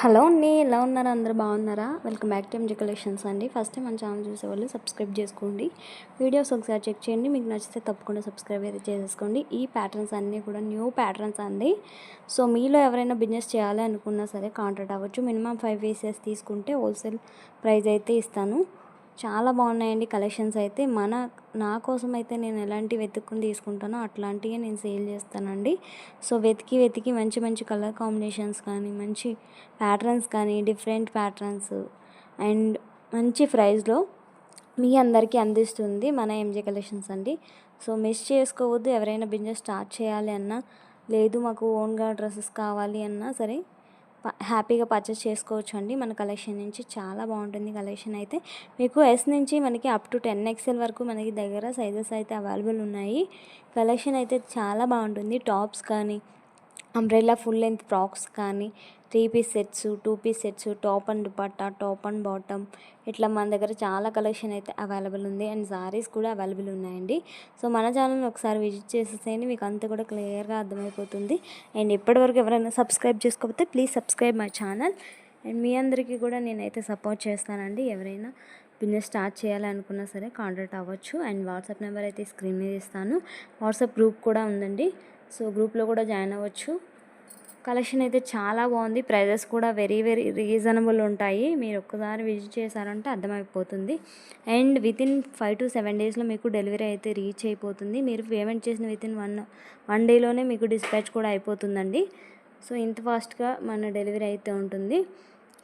Hello అండి ఎలా ఉన్నారు? అందరు బాగున్నారా? Welcome back to MG collections అండి. ఫస్ట్ టైం మన ఛానల్ చూసేవాళ్ళు సబ్స్క్రైబ్ చేసుకోండి. వీడియోస్ ఒకసారి చెక్ చేయండి. మీకు నచ్చితే తప్పకుండా సబ్స్క్రైబ్ అయితే చేసేసుకోండి. ఈ ప్యాటర్న్స్ అన్నీ కూడా న్యూ ప్యాటర్న్స్ అండి. సో మీలో ఎవరైనా బిజినెస్ చేయాలి అనుకున్నా సరే కాంటాక్ట్ అవ్వచ్చు. మినిమం ఫైవ్ పీసెస్ తీసుకుంటే హోల్సేల్ ప్రైస్ అయితే ఇస్తాను. చాలా బాగున్నాయండి కలెక్షన్స్ అయితే. మన నా కోసం అయితే నేను ఎలాంటి వెతుక్కుని తీసుకుంటానో అట్లాంటివి నేను సేల్ చేస్తానండి. సో వెతికి వెతికి మంచి మంచి కలర్ కాంబినేషన్స్ కానీ మంచి ప్యాటర్న్స్ కానీ డిఫరెంట్ ప్యాటర్న్స్ అండ్ మంచి ప్రైస్లో మీ అందరికీ అందిస్తుంది మన ఎంజే కలెక్షన్స్ అండి. సో మిస్ చేసుకోవద్దు ఎవరైనా బిజినెస్ స్టార్ట్ చేయాలి అన్నా లేదు మాకు ఓన్గా డ్రెస్సెస్ కావాలి అన్నా సరే హ్యాపీగా పర్చేస్ చేసుకోవచ్చు అండి మన కలెక్షన్ నుంచి చాలా బాగుంటుంది కలెక్షన్ అయితే. మీకు ఎస్ నుంచి మనకి అప్ టు టెన్ ఎక్స్ఎల్ వరకు మనకి దగ్గర సైజెస్ అయితే అవైలబుల్ ఉన్నాయి. కలెక్షన్ అయితే చాలా బాగుంటుంది. టాప్స్ కానీ అంబ్రెల్లా ఫుల్ లెంత్ ఫ్రాక్స్ కానీ three piece sets two piece sets top and dupatta top and bottom ఇట్లా మన దగ్గర చాలా కలెక్షన్ అయితే అవైలబుల్ ఉంది అండ్ సారీస్ కూడా అవైలబుల్ ఉన్నాయండి. సో మన ఛానల్ని ఒకసారి విజిట్ చేసేసేయండి. మీకు అంతా కూడా క్లియర్గా అర్థమైపోతుంది. అండ్ ఇప్పటివరకు ఎవరైనా సబ్స్క్రైబ్ చేసుకోకపోతే please subscribe my channel and మీ అందరికీ కూడా నేనైతే సపోర్ట్ చేస్తానండి. ఎవరైనా బిజినెస్ స్టార్ట్ చేయాలనుకున్నా సరే కాంటాక్ట్ అవ్వచ్చు. అండ్ వాట్సాప్ నెంబర్ అయితే స్క్రీన్ మీద ఇస్తాను. వాట్సాప్ గ్రూప్ కూడా ఉందండి. సో గ్రూప్లో కూడా జాయిన్ అవ్వచ్చు. కలెక్షన్ అయితే చాలా బాగుంది. ప్రైజెస్ కూడా వెరీ వెరీ రీజనబుల్ ఉంటాయి. మీరు ఒక్కసారి విజిట్ చేశారంటే అర్థమైపోతుంది. And within five to seven డేస్లో మీకు డెలివరీ అయితే రీచ్ అయిపోతుంది. మీరు పేమెంట్ చేసిన విత్ ఇన్ వన్ వన్ డేలోనే మీకు డిస్పాచ్ కూడా అయిపోతుందండి. సో ఇంత ఫాస్ట్గా మన డెలివరీ అయితే ఉంటుంది.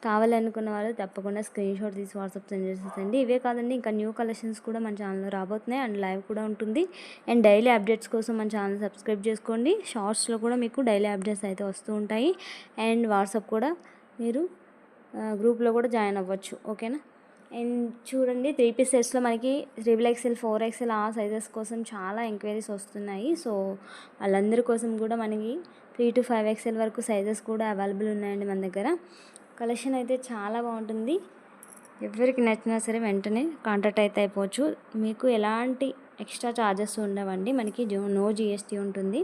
కావాలనుకున్న వాళ్ళు తప్పకుండా స్క్రీన్ షాట్ తీసి వాట్సాప్ సెండ్ చేసేసండి ఇవే కాదండి ఇంకా న్యూ కలెక్షన్స్ కూడా మన ఛానల్లో రాబోతున్నాయి. అండ్ లైవ్ కూడా ఉంటుంది. అండ్ డైలీ అప్డేట్స్ కోసం మన ఛానల్ సబ్స్క్రైబ్ చేసుకోండి. షార్ట్స్లో కూడా మీకు డైలీ అప్డేట్స్ అయితే వస్తూ ఉంటాయి. అండ్ వాట్సాప్ కూడా మీరు గ్రూప్లో కూడా జాయిన్ అవ్వచ్చు. ఓకేనా అండ్ చూడండి త్రీ పీస్ సెట్స్లో మనకి త్రిబుల్ ఎక్స్ఎల్ ఫోర్ ఎక్స్ఎల్ ఆ సైజెస్ కోసం చాలా ఎంక్వైరీస్ వస్తున్నాయి. సో వాళ్ళందరి కోసం కూడా మనకి త్రీ టు ఫైవ్ ఎక్స్ఎల్ వరకు సైజెస్ కూడా అవైలబుల్ ఉన్నాయండి మన దగ్గర. కలెక్షన్ అయితే చాలా బాగుంటుంది. ఎవరికి నచ్చినా సరే వెంటనే కాంటాక్ట్ అయితే అయిపోవచ్చు. మీకు ఎలాంటి ఎక్స్ట్రా ఛార్జెస్ ఉండవండి. మనకి నో జిఎస్టీ ఉంటుంది.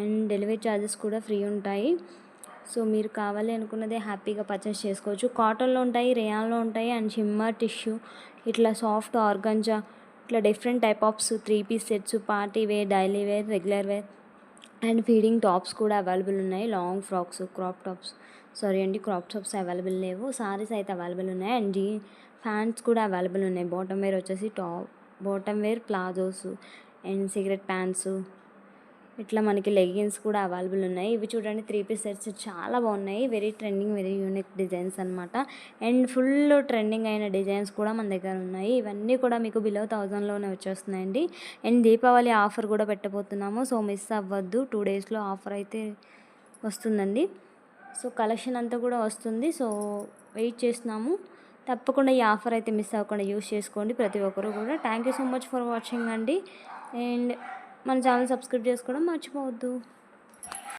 అండ్ డెలివరీ ఛార్జెస్ కూడా ఫ్రీ ఉంటాయి. సో మీరు కావాలి అనుకున్నదే హ్యాపీగా పర్చేస్ చేసుకోవచ్చు. కాటన్లో ఉంటాయి రేయాన్లో ఉంటాయి అండ్ షిమ్మర్ టిష్యూ ఇట్లా సాఫ్ట్ ఆర్గంజా ఇట్లా different type offs three piece sets party wear daily wear regular wear and feeding tops కూడా అవైలబుల్ ఉన్నాయి. Long frocks crop tops. Sorry అండి క్రాప్ టాప్స్ అవైలబుల్ లేవు. సారీస్ అయితే అవైలబుల్ ఉన్నాయి. అండ్ జీ ఫ్యాన్స్ కూడా అవైలబుల్ ఉన్నాయి. బాటమ్ వేర్ వచ్చేసి top bottom wear palazzos and cigarette pants. ఇట్లా మనకి లెగిన్స్ కూడా అవైలబుల్ ఉన్నాయి. ఇవి చూడండి త్రీ పీస్ సెట్స్ చాలా బాగున్నాయి. Very trending very unique designs అనమాట అండ్ ఫుల్ ట్రెండింగ్ అయిన డిజైన్స్ కూడా మన దగ్గర ఉన్నాయి. ఇవన్నీ కూడా మీకు బిలో థౌజండ్లోనే వచ్చేస్తున్నాయండి. అండ్ దీపావళి ఆఫర్ కూడా పెట్టబోతున్నాము. సో మిస్ అవ్వద్దు. టూ డేస్లో ఆఫర్ అయితే వస్తుందండి. సో కలెక్షన్ అంతా కూడా వస్తుంది. సో వెయిట్ చేస్తున్నాము. తప్పకుండా ఈ ఆఫర్ అయితే మిస్ అవ్వకుండా యూస్ చేసుకోండి ప్రతి ఒక్కరు కూడా. Thank you so much for watching అండి. అండ్ మన ఛానల్ సబ్స్క్రైబ్ చేసుకోవడం మర్చిపోవద్దు.